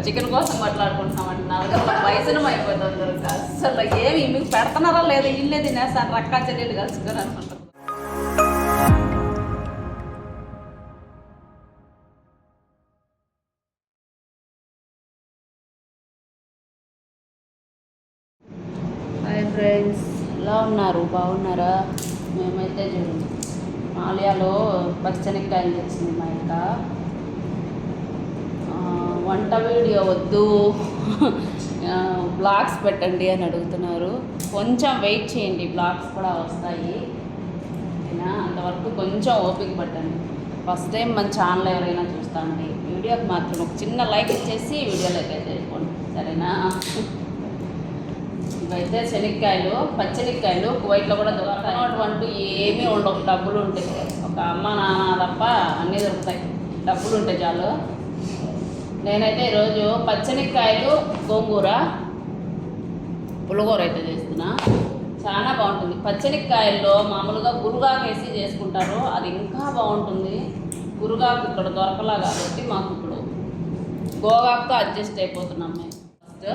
Chicken కోసం మాట్లాడుకుంటున్నామంటే నలుగురు వయసునం అయిపోతుంది అసలు ఏమి మీకు పెడుతున్నారా లేదా? ఇల్లే తినేస్తాను రక్కా చెల్లెలు కలుసుకొని అనుకుంటారు హాయ్ ఫ్రెండ్స్ ఎలా ఉన్నారు? బాగున్నారా? మేమైతే చూడండి మాలయాలో పచ్చనికాయలు తెచ్చింది మా యొక్క వంట వీడియో వద్దు. బ్లాగ్స్ పెట్టండి అని అడుగుతున్నారు. కొంచెం వెయిట్ చేయండి బ్లాగ్స్ కూడా వస్తాయి. ఓకేనా అంతవరకు కొంచెం ఓపిక పట్టండి. ఫస్ట్ టైం మన ఛానల్ ఎవరైనా చూస్తామండి వీడియోకి మాత్రం ఒక చిన్న లైక్ ఇచ్చేసి వీడియోలోకి అయితే వెళ్ళిపోండి సరేనా? ఇవైతే శనక్కాయలు పచ్చనిక్కాయలు కువైట్లో కూడా దొరుకుతాయి. ఏమీ ఉండవు. డబ్బులు ఉంటాయి ఒక అమ్మ నాన్న తప్ప అన్నీ దొరుకుతాయి. డబ్బులు ఉంటాయి చాలు. నేనైతే ఈరోజు పచ్చనిక్కాయలు గోంగూర పులిగూర అయితే చేస్తున్నా. చాలా బాగుంటుంది. పచ్చనిక్కాయల్లో మామూలుగా గురుగాకు వేసి చేసుకుంటారు అది ఇంకా బాగుంటుంది. గురుగాకు ఇక్కడ దొరకలా కాబట్టి మాకు ఇప్పుడు గోగాకుతో అడ్జస్ట్ అయిపోతున్నాం మేము. ఫస్ట్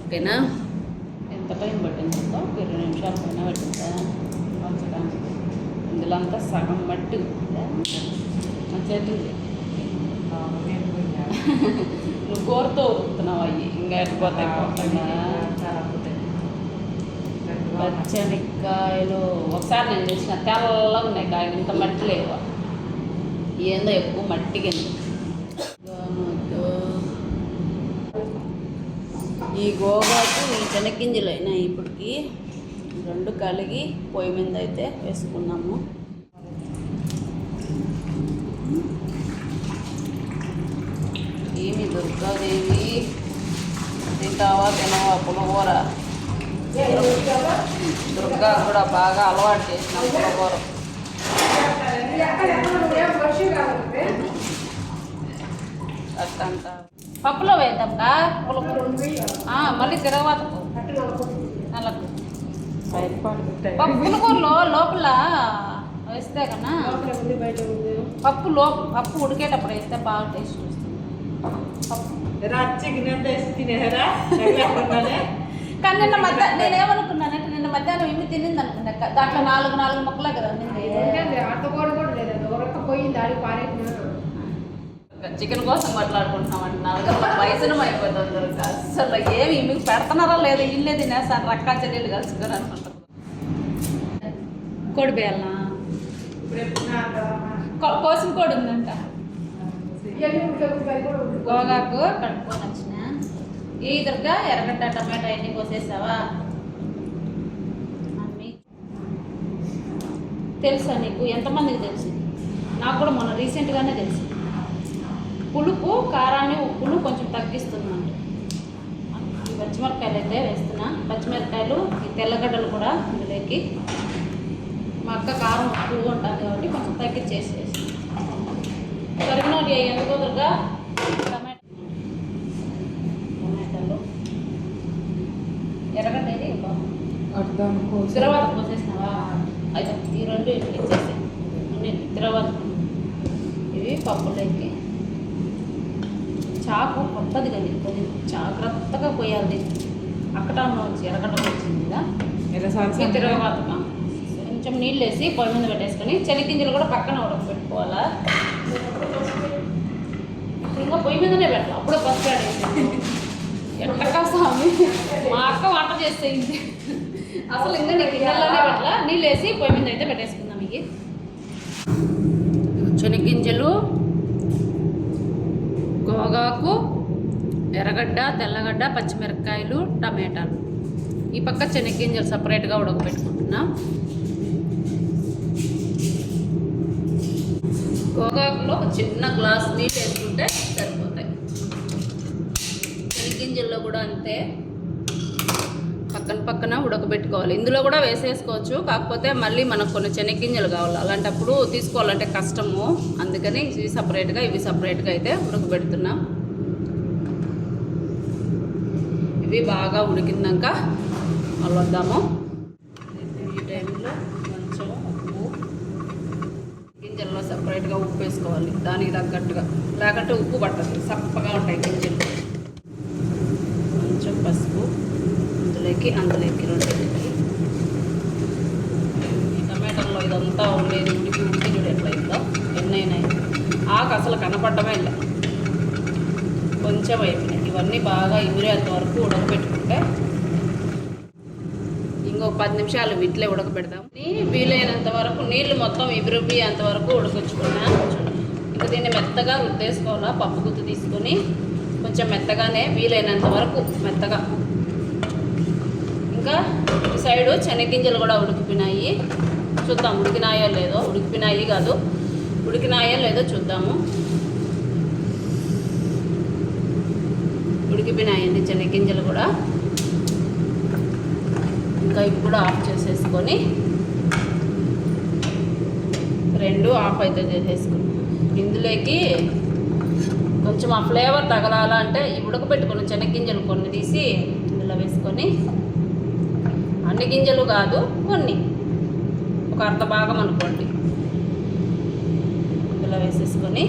ఓకేనా? ఎంత టైం పట్టింది ఒక ఇరవై నిమిషాల పైన పట్టిందా? పంచడానికి ఇందులో అంతా సగం మట్టి ఉందా? నా చేతులు నువ్వు కోరుతో ఉరుకుతున్నావు అయ్యి ఇంకా ఎట్టిపోతాయి పోకుండా పచ్చనిక్కాయలు ఒకసారి నేను చూసిన తెల్లగా ఉన్నాయి కాయలు ఇంత మట్టి లేవు. ఏందో ఎక్కువ మట్టి కింద ఈ గోగాకు ఈ శనగ్గింజలు అయినాయి ఇప్పటికి. రెండు కలిగి పొయ్యి మీద అయితే వేసుకున్నాము ఏమి దుర్గాదేవి. తింటావా తినవా పులగూర దుర్గా కూడా బాగా అలవాటు చేసిన పులగూర అట్టంట పప్పులో వేద్దాంగా పులగూర ఆ, మళ్ళీ తిరగబాతకు నల్లకు లోపల వేస్తే కన్నా పప్పు లో పప్పు ఉడికేటప్పుడు వేస్తే బాగా టేస్ట్ వస్తుంది. పప్పు కానీ నిన్న మధ్య నేను ఏమనుకున్నానంటే నిన్న మధ్యాహ్నం ఏమి తినింది అనుకున్నా దాంట్లో నాలుగు నాలుగు మొక్కలే కదా చికెన్ కోసం మాట్లాడుకుంటున్నామంటే నలుగురు వయసునం అయిపోతుంది అసలు ఏమి మీకు పెడుతున్నారా లేదా ఇల్లే తినేస్తాను రక్కా చెల్లెలు కలుసుకొని అనుకుంటారు కోడి బేయాలనా కోసిన కోడి ఉందంట గోగాకు కట్టుకొని వచ్చిన. ఈ దుర్గా ఎర్రగడ్డ టమాటా అన్ని కోసేసావా? అమ్మి తెలుసా నీకు? ఎంతమందికి తెలుసు నాకు కూడా మొన్న రీసెంట్గానే తెలుసు. పులుపు కారాన్ని ఉప్పును కొంచెం తగ్గిస్తున్నాను ఈ పచ్చిమిరపకాయలు అయితే వేస్తున్నా. పచ్చిమిరపకాయలు ఈ తెల్లగడ్డలు కూడా ఇందులోకి. మా అక్క కారం ఉప్పు ఉంటుంది కాబట్టి కొంచెం తగ్గించేసి వేసి కరిగినోటి ఎందుకో దుర్గా? టమాటా టమాటాలు. ఎర్రగడ్డ ఇది తర్వాత పోసేసినావా అయితే ఈ రెండు ఇచ్చేసి అన్ని తర్వాత ఇవి పప్పులోకి చాకు కొత్తది ఇది కొద్ది జాగ్రత్తగా పోయాలి అక్కటంలో వచ్చి ఎర్రగడ్డ వచ్చింది తర్వాత కొంచెం నీళ్ళు వేసి పొయ్యి మీద పెట్టేసుకొని శనగింజలు కూడా పక్కన ఉడకబెట్టుకోవాలా? ఇంకా పొయ్యి మీదనే పెట్టాలి. అప్పుడే ఫస్ట్ ఎట్టకా స్వామి? మా అక్క వంట చేసేయింది. అసలు ఇంకా నీకు గిన్నెల్లోనే పెట్టాలా. నీళ్ళు వేసి పొయ్యి మీద అయితే పెట్టేసుకుందాం ఇవి శనగింజలు గోగాకు ఎర్రగడ్డ తెల్లగడ్డ పచ్చిమిరపకాయలు టమాటాలు. ఈ పక్క శనగింజలు సపరేట్గా ఉడకబెట్టుకుంటున్నాం. గోగాకులో ఒక చిన్న గ్లాస్ నీళ్ళు వేసుకుంటే సరిపోతాయి. చెనిగింజల్లో కూడా అంతే. పక్కన పక్కన ఉడకబెట్టుకోవాలి. ఇందులో కూడా వేసేసుకోవచ్చు. కాకపోతే మళ్ళీ మనకు కొన్ని శనగింజలు కావాలి. అలాంటప్పుడు తీసుకోవాలంటే కష్టము. అందుకని ఇవి సపరేట్గా ఇవి సపరేట్గా అయితే ఉడకబెడుతున్నాం. ఇవి బాగా ఉడికిందాక మళ్ళీ తగ్గట్టుగా ఉప్పు వేసుకోవాలి. దానికి తగ్గట్టుగా. లేకుంటే ఉప్పు పట్టదు. సప్పగా ఉంటాయి గింజలు. కొంచెం పసుపు. అందులోకి అందులోకి రెండు టమాటాలో ఇదంతా ఉండేది ఉడికి ఉడికి చూడు ఎట్లయిందో. ఎన్నైనా ఆకు అసలు కనపడమే ఇలా కొంచెం అయిపోయినాయి. ఇవన్నీ బాగా ఇగురేంత వరకు ఉడకబెట్టుకుంటే ఇంకో పది నిమిషాలు వీటిలో ఉడకబెడదాం. వీలైనంత వరకు నీళ్ళు మొత్తం ఇబిరుబి అంత వరకు ఉడకొచ్చుకున్నా ఇంకా దీన్ని మెత్తగా రుద్దేసుకోవాలా? పప్పు గుత్తి తీసుకొని కొంచెం మెత్తగానే వీలైనంత వరకు మెత్తగా. ఇంకా ఈ సైడు శనగింజలు కూడా ఉడికిపోయినాయి. చూద్దాం ఉడికినాయో లేదో. ఉడికిపోయినాయి కాదు. ఉడికినాయో లేదో చూద్దాము. ఉడికిపోయినాయండి శనగింజలు కూడా. ఇంకా ఇప్పుడు ఆఫ్ చేసేసుకొని రెండు ఆఫ్ అయితే చేసేసుకున్నాం ఇందులోకి కొంచెం ఆ ఫ్లేవర్ తగలాలంటే ఈ ఉడకబెట్టుకున్న చెనగ్గింజలు కొన్ని తీసి ఇందులో వేసుకొని అన్ని గింజలు కాదు కొన్ని. ఒక అర్ధ భాగం అనుకోండి. ఇందులో వేసేసుకొని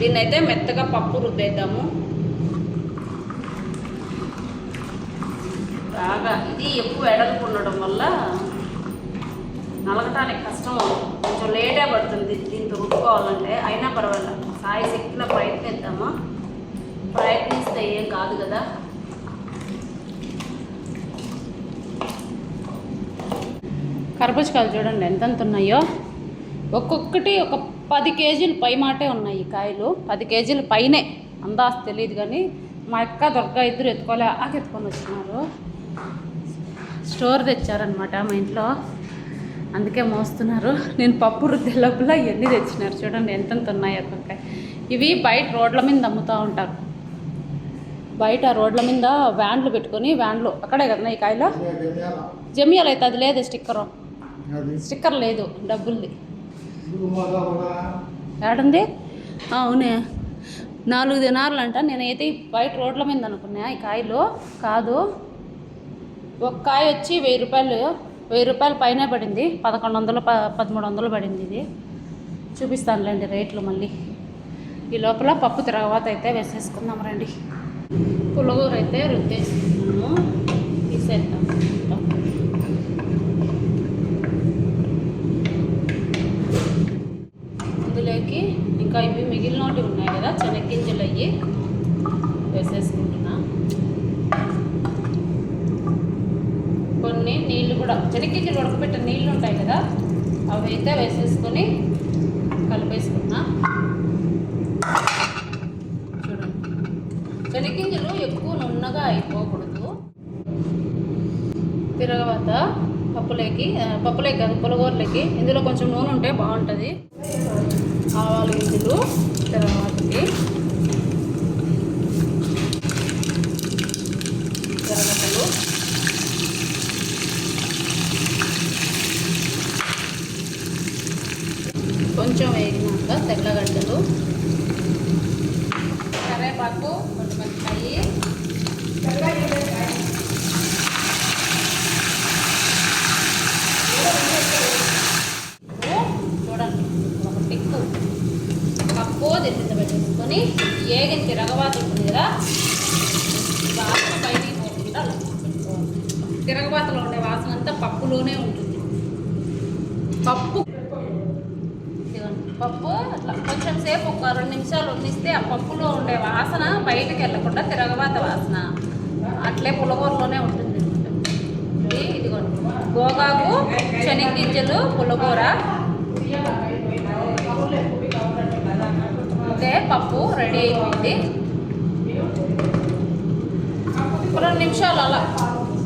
దీన్నైతే అయితే మెత్తగా పప్పు రుద్దేద్దాము. బాగా ఇది ఎక్కువ ఎడలు ఉండడం వల్ల నలగటానికి కష్టం కొంచెం లేటే పడుతుంది దీంతో రుట్టుకోవాలంటే అయినా పర్వాలేదు సాయి శక్తిలో ప్రయత్నిద్దామా? ప్రయత్నిస్తే ఏం కాదు కదా. కర్బూజకాయలు చూడండి ఎంతెంత ఉన్నాయో ఒక్కొక్కటి ఒక పది కేజీలు పై మాటే ఉన్నాయి ఈ కాయలు. పది కేజీలు పైనే. అందాస్ తెలియదు కానీ మా అక్క దొరక ఇద్దరు ఎత్తుకోలే. ఆకెత్తుకొని వచ్చినారు. స్టోర్ తెచ్చారనమాట మా ఇంట్లో. అందుకే మోస్తున్నారు. నేను పప్పు రుద్దే లోపల ఇవన్నీ తెచ్చినారు. చూడండి ఎంతెంత ఉన్నాయి ఒక్కొక్క ఇవి బయట రోడ్ల మీద అమ్ముతూ ఉంటారు. బయట రోడ్ల మీద వ్యాన్లు పెట్టుకొని వ్యాన్లు. అక్కడే కదా ఈ కాయలు? జమియాలు అయితే అది లేదు స్టిక్కరు. స్టిక్కర్ లేదు డబ్బుల్ది. ఏడుంది? అవునే. నాలుగు దినారులు అంట నేనైతే బయట రోడ్ల మీద అనుకున్నా ఈ కాయలు. కాదు. ఒక కాయ వచ్చి వెయ్యి రూపాయలు వెయ్యి రూపాయలు పైన పడింది. పదకొండు వందలు ప పదమూడు వందలు పడింది ఇది. చూపిస్తానులేండి రేట్లు మళ్ళీ. ఈ లోపల పప్పు తర్వాత అయితే వేసేసుకుందాం రండి. పులగూర అయితే రుద్దేసుకున్నాము తీసేద్దాం అందులోకి ఇంకా ఇవి మిగిలినవి ఉన్నాయి కదా చెనగ్గింజలు అయ్యి వేసేసుకుంటున్నా. కొన్ని నీళ్ళు కూడా శనగ్గింజలు ఉడకబెట్టిన నీళ్ళు ఉంటాయి కదా అవి అయితే వేసేసుకొని కలిపేసుకున్నా. చూడండి. ఎక్కువ నున్నగా అయిపోకూడదు. తిరగవాత పప్పులేకి పప్పులేకి కాదు పులగూరలేకి. ఇందులో కొంచెం నూనె ఉంటే బాగుంటుంది. ఆవాలు గింజలు తిరగవాతకి కొంచెం వేగినాక తెల్లగడ్డలు కరేపాకు కొంచెం చూడండి ఒక పిక్. పప్పు దింత పెట్టేసుకొని ఏగిన తిరగవాత ఉంటుంది కదా వాసన బయటికి పోకుండా పెట్టుకోవాలి. తిరగబాతలో ఉండే వాసన అంతా పప్పులోనే ఉంటుంది. పప్పు పప్పు అట్లా కొంచెం సేపు ఒక రెండు నిమిషాలు వండిస్తే ఆ పప్పులో ఉండే వాసన బయటకు వెళ్ళకుండా తిరగబాత వాసన. అట్లే పులగూరలోనే ఉంటుంది. ఇది ఇదిగోండి గోగాకు శనగ్గింజలు పులగూర. ఓకే పప్పు రెడీ అయిపోయింది. రెండు నిమిషాలు అలా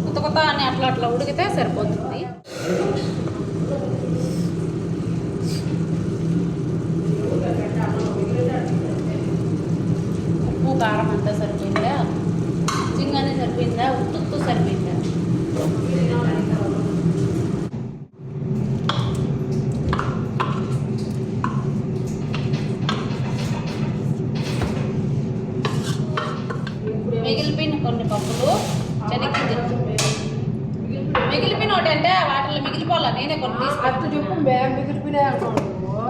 కొత్త కొత్త అని అట్లా అట్లా ఉడికితే సరిపోతుంది ఉప్పు కారం అంతా సరిపోయిందా? చింగానే సరిపోయిందా? ఉత్తు సరిపోయిందా? మిగిలిపోయిన కొన్ని పప్పులు శనగ్గింజలు మిగిలిపోయిన ఒకటి అంటే వాటిలో మిగిలిపోవాలా? నేనే కొన్ని మిగిలిపోయినా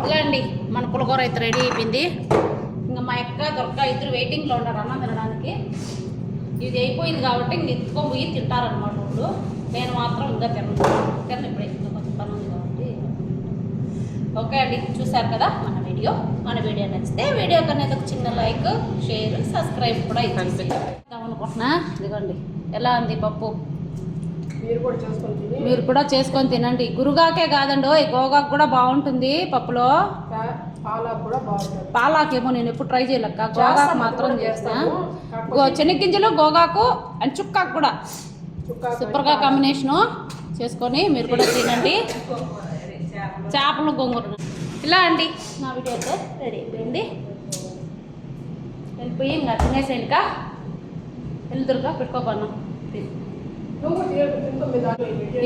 ఇలా అండి మన పులకూర అయితే రెడీ అయిపోయింది. ఇంకా మా అక్క దొరక ఇద్దరు వెయిటింగ్లో ఉన్నారు అన్నం తినడానికి. ఇది అయిపోయింది కాబట్టి ఇంక ఎత్తుకొని పోయి తింటారనమాట వాళ్ళు. నేను మాత్రం ఇంకా తినను. తిన్న ఇప్పుడు. ఇంకా కొంచెం పని ఉంది కాబట్టి. ఓకే అండి చూసారు కదా మన వీడియో. మన వీడియో నచ్చితే వీడియో కన్నా ఒక చిన్న లైక్ షేర్ సబ్స్క్రైబ్ కూడా ఇచ్చేసి. అనుకుంటున్నా ఇదిగోండి. ఎలా ఉంది పప్పు? మీరు కూడా చేసుకొని తినండి. గురుగాకే కాదండి ఈ గోగాకు కూడా బాగుంటుంది పప్పులో. పాలాకేమో నేను ఎప్పుడు ట్రై చేయలేక గోగాకు మాత్రం చేస్తా. చెనిగ్గింజలు గోగాకు అండ్ చుక్కాకు కూడా. సూపర్గా కాంబినేషను చేసుకొని మీరు కూడా తినండి. చేపలు గోంగూర ఇలా అండి. నా వీడియో అయితే రెడీ అయిపోయింది. వెళ్ళిపోయి ఇంకా పెట్టుకోబన్నాం తినే- తింటూ మీ దాంట్లో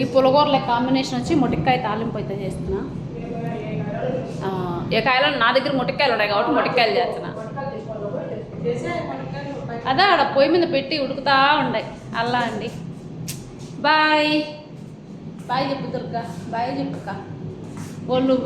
ఈ పులగూరల కాంబినేషన్ వచ్చి మొటికాయ తాలింపు అయితే చేస్తున్నా. ఏ కాయలో నా దగ్గర మొటిక్కాయలు ఉన్నాయి కాబట్టి మొటిక్కాయలు చేస్తున్నా. అదే ఆడ పొయ్యి మీద పెట్టి ఉడుకుతా ఉండే. అల్లా అండి. బాయ్. బాయ్ చెప్పు దుర్గా. బాయ్ చెప్పుక ఒళ్ళు.